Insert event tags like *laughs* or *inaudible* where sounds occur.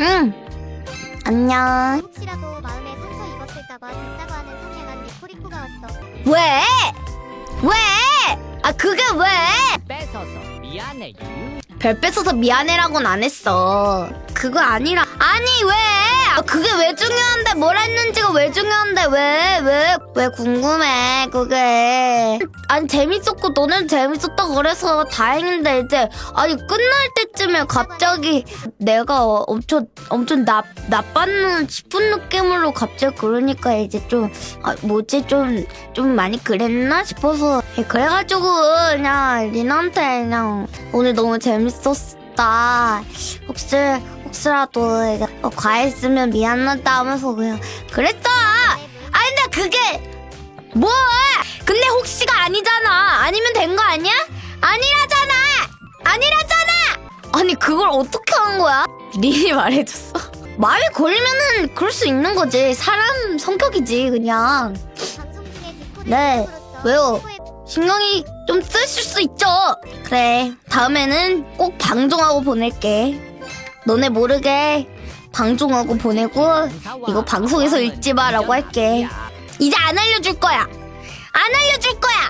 응. 안녕. 혹시라도 마음에 상처 입었을까봐 됐다고 하는 선행한 리코리코가 왔어. 왜? 왜? 아 그게 왜? 뺏어서 미안해 유. 별 뺏어서 미안해라고는 안 했어. 그거 아니라 아니 왜? 아, 그게 왜 중요한데 뭘 했는지가 왜 중요한데? 왜? 왜? 왜 궁금해 그게. 아니 재밌었고 너는 재밌었다 그래서 다행인데 이제. 아니 끝날 때쯤에 갑자기 내가 엄청 엄청 나 나빴는 싶은 느낌으로 갑자기 그러니까 이제 좀 아, 뭐지? 좀 좀 많이 그랬나 싶어서. 예, 그래가지고 그냥 린한테 그냥 오늘 너무 재밌었다. 혹시 혹시라도 이게 어, 과했으면 미안하다 하면서 그냥 그랬어 아니 근데 그게 뭐 근데 혹시가 아니잖아. 아니면 된 거 아니야? 아니라잖아. 아니라잖아. 아니 그걸 어떻게 한 거야? 린이 말해줬어? *laughs* 마음에 걸리면은 그럴 수 있는 거지. 사람 성격이지 그냥. 네, 왜요? 신경이 좀 쓰실 수 있죠. 그래, 다음에는 꼭 방종하고 보낼게. 너네 모르게 방종하고 보내고 이거 방송에서 읽지 마라고 할게. 이제 안 알려줄 거야. 안 알려줄 거야.